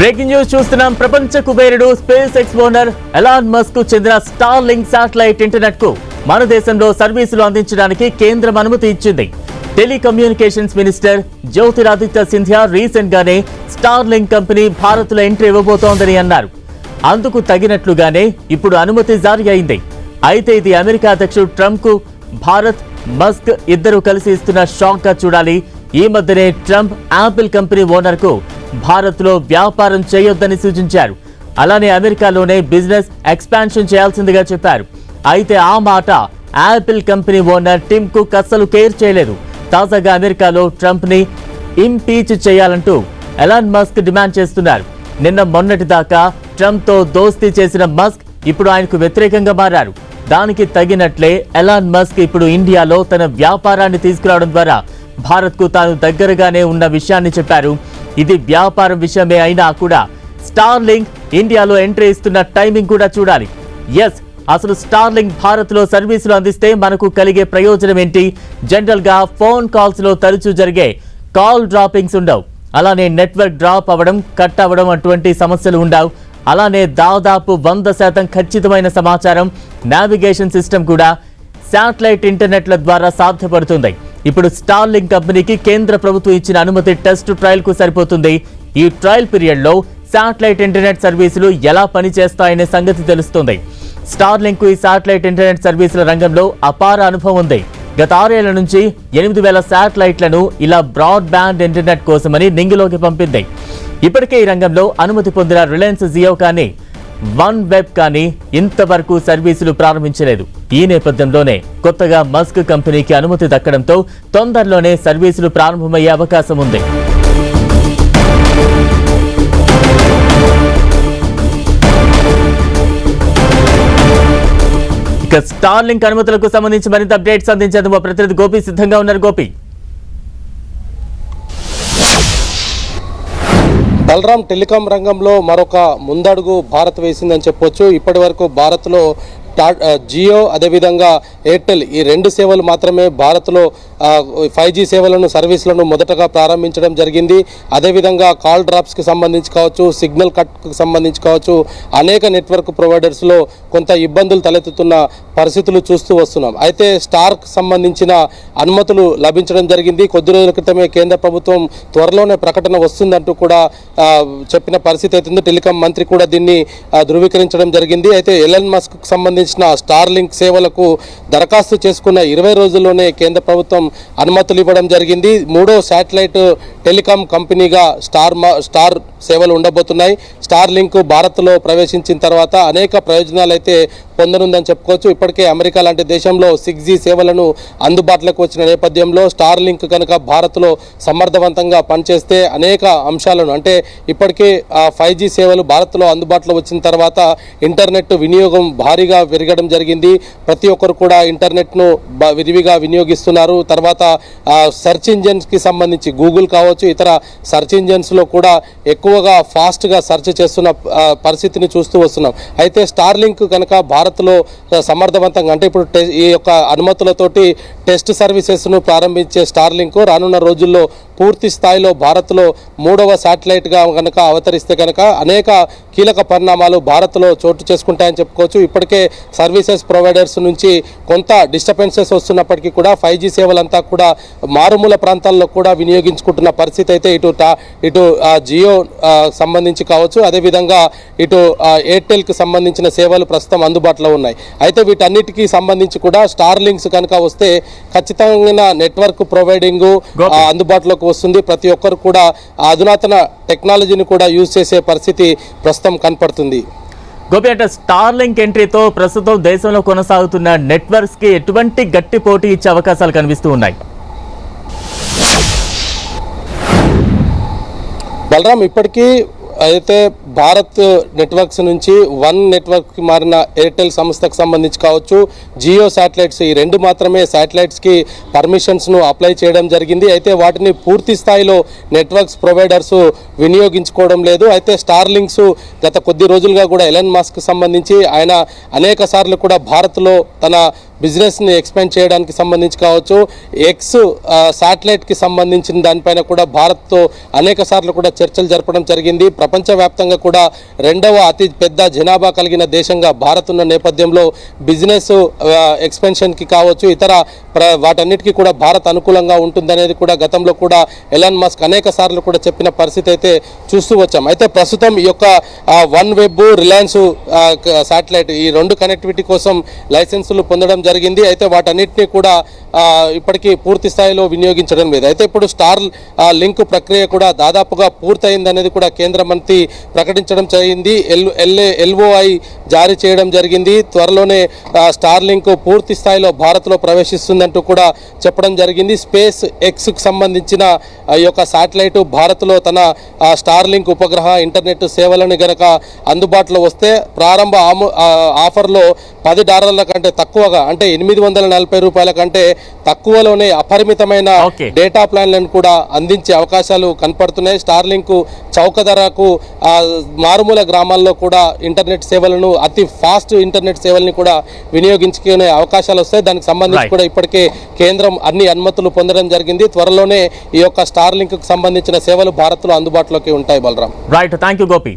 Breaking news చూస్తున్నాం. ప్రపంచ కుబేరుడు స్పేస్ ఎక్స్ ఓనర్ ఎలాన్ మస్క్కు చెందిన స్టార్ లింక్ శాటిలైట్ ఇంటర్నెట్కు మన దేశంలో సర్వీసులు అందించడానికి కేంద్రం అనుమతి ఇచ్చింది. Telecommunications minister Jyotiraditya Scindia recent గానే స్టార్ లింక్ కంపెనీ భారత్లో ఎంట్రీ ఇవ్వబోతోందని అన్నారు. అందుకు తగినట్లుగానే ఇప్పుడు అనుమతి జారీ అయింది. అయితే ఇది అమెరికా అధ్యక్షుడు ట్రంప్కు భారత్ మస్క్ ఇద్దరు కలిసి ఇస్తున్న షాక్గా చూడాలి. ఈ మధ్యనే ట్రంప్ యాపిల్ కంపెనీ ఓనర్కు భారత్లో వ్యాపారం చేయొద్దని సూచించారు. అలానే అమెరికాలోనే బిజినెస్ ఎక్స్పాన్షన్ చేయాల్సిందిగా చెప్పారు. అయితే ఆ మాట Apple company owner Tim Cook అస్సలు కేర్ చేయలేదు. తాజాగా అమెరికాలో ట్రంప్ని ఇంపీచ్ చేయాలంటూ ఎలాన్ మస్క్ డిమాండ్ చేస్తున్నారు. నిన్న మొన్నటి దాకా ట్రంప్తో దోస్తీ చేసిన మస్క్ ఇప్పుడు ఆయనకు వ్యతిరేకంగా మారారు. దానికి తగినట్లే ఎలాన్ మస్క్ ఇప్పుడు ఇండియాలో తన వ్యాపారాన్ని తీసుకురావడం ద్వారా భారత్కు తాను దగ్గరగానే ఉన్న విషయాన్ని చెప్పారు. ఇది వ్యాపారం విషయమే అయినా కూడా స్టార్ లింక్ ఇండియాలో ఎంట్రీ ఇస్తున్న టైమింగ్ కూడా చూడాలి. ఎస్ అసలు స్టార్లింగ్ భారత్లో సర్వీసులు అందిస్తే మనకు కలిగే ప్రయోజనం ఏంటి? జనరల్గా ఫోన్ కాల్స్లో తరచూ జరిగే కాల్ డ్రాపింగ్స్ ఉండవు. అలానే నెట్వర్క్ డ్రాప్ అవ్వడం కట్ అవ్వడం అటువంటి సమస్యలు ఉండవు. అలానే దాదాపు వంద శాతం ఖచ్చితమైన సమాచారం నావిగేషన్ సిస్టమ్ కూడా శాటిలైట్ ఇంటర్నెట్ల ద్వారా సాధ్యపడుతుంది. ఇప్పుడు స్టార్ లింక్ కంపెనీకి కేంద్ర ప్రభుత్వం ఇచ్చిన అనుమతి టెస్ట్ ట్రయల్కు సరిపోతుంది. ఈ ట్రయల్ పీరియడ్లో శాటిలైట్ ఇంటర్నెట్ సర్వీసులు ఎలా పనిచేస్తాయనే సంగతి తెలుస్తుంది. స్టార్ లింక్ ఈ శాటిలైట్ ఇంటర్నెట్ సర్వీసుల రంగంలో అపార అనుభవం ఉంది. గత ఆరేళ్ళ నుంచి ఎనిమిది వేల శాటిలైట్లను ఇలా బ్రాడ్ బ్యాండ్ ఇంటర్నెట్ కోసమని నింగిలోకి పంపింది. ఇప్పటికే ఈ రంగంలో అనుమతి పొందిన రిలయన్స్ జియో కానీ వన్ వెబ్ కానీ ఇంతవరకు సర్వీసులు ప్రారంభించలేదు. ఈ నేపథ్యంలోనే కొత్తగా మస్క్ కంపెనీకి అనుమతి దక్కడంతో తొందరలోనే సర్వీసులు ప్రారంభమయ్యే అవకాశం ఉంది. ఇక స్టార్లింక్ అనుమతులకు సంబంధించి మరింత అప్డేట్స్ అందించేందుకు ప్రతినిధి గోపి సిద్ధంగా ఉన్నారు. గోపి. బలరాం టెలికాం రంగంలో మరొక ముందడుగు భారత్ వేసిందని చెప్పొచ్చు. ఇప్పటి వరకు భారత్లో టా జియో అదేవిధంగా ఎయిర్టెల్ ఈ రెండు సేవలు మాత్రమే భారత్లో ఫైవ్ జీ సేవలను సర్వీసులను మొదటగా ప్రారంభించడం జరిగింది. అదేవిధంగా కాల్ డ్రాప్స్కి సంబంధించి కావచ్చు సిగ్నల్ కట్కి సంబంధించి కావచ్చు అనేక నెట్వర్క్ ప్రొవైడర్స్లో కొంత ఇబ్బందులు తలెత్తుతున్న పరిస్థితులు చూస్తూ వస్తున్నాం. అయితే స్టార్క్ సంబంధించిన అనుమతులు లభించడం జరిగింది. కొద్ది రోజుల క్రితమే కేంద్ర ప్రభుత్వం త్వరలోనే ప్రకటన వస్తుందంటూ కూడా చెప్పిన పరిస్థితి అవుతుంది టెలికాం మంత్రి కూడా దీన్ని ధృవీకరించడం జరిగింది. అయితే ఎలన్ మస్క్ సంబంధించిన స్టార్ లింక్ సేవలకు దరఖాస్తు చేసుకున్న ఇరవై రోజుల్లోనే కేంద్ర ప్రభుత్వం అనుమతులు ఇవ్వడం జరిగింది. మూడో శాటిలైట్ టెలికాం కంపెనీగా స్టార్ స్టార్ సేవలు ఉండబోతున్నాయి. స్టార్ లింక్ భారత్లో ప్రవేశించిన తర్వాత అనేక ప్రయోజనాలు అయితే పొందనుందని చెప్పుకోవచ్చు. ఇప్పటికే అమెరికా లాంటి దేశంలో సిక్స్ జీ సేవలను అందుబాటులోకి వచ్చిన నేపథ్యంలో స్టార్ లింక్ కనుక భారత్లో సమర్థవంతంగా పనిచేస్తే అనేక అంశాలను అంటే ఇప్పటికే ఫైవ్ జీ సేవలు భారత్లో అందుబాటులో వచ్చిన తర్వాత ఇంటర్నెట్ వినియోగం భారీగా పెరగడం జరిగింది. ప్రతి ఒక్కరు కూడా ఇంటర్నెట్ను విరివిగా వినియోగిస్తున్నారు. తర్వాత సెర్చ్ ఇంజన్స్కి సంబంధించి గూగుల్ కావచ్చు ఇతర సెర్చ్ ఇంజన్స్లో కూడా ఎక్కువగా ఫాస్ట్గా సెర్చ్ చేస్తున్న పరిస్థితిని చూస్తూ వస్తున్నాం. అయితే స్టార్ లింక్ కనుక భారత్లో సమర్థవంతంగా అంటే ఇప్పుడు ఈ యొక్క అనుమతులతోటి టెస్ట్ సర్వీసెస్ను ప్రారంభించే స్టార్ లింక్ రానున్న రోజుల్లో పూర్తి స్థాయిలో భారత్లో మూడవ శాటిలైట్గా కనుక అవతరిస్తే కనుక అనేక కీలక పరిణామాలు భారత్లో చోటు చేసుకుంటాయని చెప్పుకోవచ్చు. ఇప్పటికే సర్వీసెస్ ప్రొవైడర్స్ నుంచి కొంత డిస్టర్బెన్సెస్ వస్తున్నప్పటికీ కూడా ఫైవ్ జీ సేవలంతా కూడా మారుమూల ప్రాంతాల్లో కూడా వినియోగించుకుంటున్న పరిస్థితి అయితే ఇటు టా ఇటు జియో సంబంధించి కావచ్చు. అదేవిధంగా ఇటు ఎయిర్టెల్కి సంబంధించిన సేవలు ప్రస్తుతం అందుబాటులో ఉన్నాయి. అయితే వీటన్నిటికీ సంబంధించి కూడా స్టార్ లింక్స్ కనుక వస్తే ఖచ్చితమైన నెట్వర్క్ ప్రొవైడింగ్. అందుబాటులోకి వస్తుంది. ప్రతి ఒక్కరు కూడా అధునాతన టెక్నాలజీని కూడా యూజ్ చేసే పరిస్థితి ప్రస్తుతం కనపడుతుంది. గోపి అంటే స్టార్ లింక్ ఎంట్రీతో ప్రస్తుతం దేశంలో కొనసాగుతున్న నెట్వర్క్స్కి ఎటువంటి గట్టి పోటీ ఇచ్చే అవకాశాలు కనిపిస్తూ ఉన్నాయి? బలరాం ఇప్పటికీ అయితే భారత్ నెట్వర్క్స్ నుంచి వన్ నెట్వర్క్కి మారిన ఎయిర్టెల్ సంస్థకు సంబంధించి కావచ్చు జియో శాటిలైట్స్ ఈ రెండు మాత్రమే శాటిలైట్స్కి పర్మిషన్స్ను అప్లై చేయడం జరిగింది. అయితే వాటిని పూర్తి స్థాయిలో నెట్వర్క్స్ ప్రొవైడర్స్ వినియోగించుకోవడం లేదు. అయితే స్టార్ లింక్స్ గత కొద్ది రోజులుగా కూడా ఎలన్ మాస్క్ సంబంధించి ఆయన అనేక సార్లు కూడా భారత్లో తన బిజినెస్ని ఎక్స్పాండ్ చేయడానికి సంబంధించి కావచ్చు ఎక్స్ శాటిలైట్కి సంబంధించిన దానిపైన కూడా భారత్తో అనేక సార్లు కూడా చర్చలు జరపడం జరిగింది. ప్రపంచవ్యాప్తంగా కూడా రెండవ అతి పెద్ద జనాభా కలిగిన దేశంగా భారత్ ఉన్న నేపథ్యంలో బిజినెస్ ఎక్స్పెన్షన్కి కావచ్చు ఇతర వాటన్నిటికీ కూడా భారత్ అనుకూలంగా ఉంటుందనేది కూడా గతంలో కూడా ఎలాన్ మస్క్ అనేక సార్లు కూడా చెప్పిన పరిస్థితి అయితే చూస్తూ వచ్చాం. అయితే ప్రస్తుతం ఈ యొక్క వన్ వెబ్ రిలయన్స్ శాటిలైట్ ఈ రెండు కనెక్టివిటీ కోసం లైసెన్సులు పొందడం జరిగింది. అయితే వాటన్నిటిని కూడా ఇప్పటికీ పూర్తి స్థాయిలో వినియోగించడం లేదు. అయితే ఇప్పుడు స్టార్ లింక్ ప్రక్రియ కూడా దాదాపుగా పూర్తయిందనేది కూడా కేంద్ర మంత్రి ప్రకటించడం జరిగింది. ఎల్ ఎల్ఏ ఎల్ఓఐ జారీ చేయడం జరిగింది. త్వరలోనే స్టార్ లింక్ పూర్తి స్థాయిలో భారత్లో ప్రవేశిస్తుంది. ప్రవేశిస్తుందంటూ కూడా చెప్పడం జరిగింది స్పేస్ ఎక్స్కి సంబంధించిన ఆ యొక్క శాటిలైట్ భారత్లో తన ఆ, స్టార్ లింక్ ఉపగ్రహ ఇంటర్నెట్ సేవలను గనక అందుబాటులో వస్తే ప్రారంభ ఆఫర్లో పది డాలర్ల కంటే తక్కువగా అంటే ఎనిమిది వందల నలభై రూపాయల కంటే తక్కువలోనే అపరిమితమైన. డేటా ప్లాన్లను కూడా అందించే అవకాశాలు కనపడుతున్నాయి స్టార్ లింక్ చౌక ధరకు మారుమూల గ్రామాల్లో కూడా ఇంటర్నెట్ సేవలను అతి ఫాస్ట్ ఇంటర్నెట్ సేవల్ని కూడా వినియోగించుకునే అవకాశాలు వస్తాయి దానికి సంబంధించి. కూడా ఇప్పటికే కేంద్రం అన్ని అనుమతులు పొందడం జరిగింది. త్వరలోనే ఈ యొక్క స్టార్ లింక్ సంబంధించిన సేవలు భారత్లో అందుబాటులోకి ఉంటాయి Balaram. Right thank you Gopi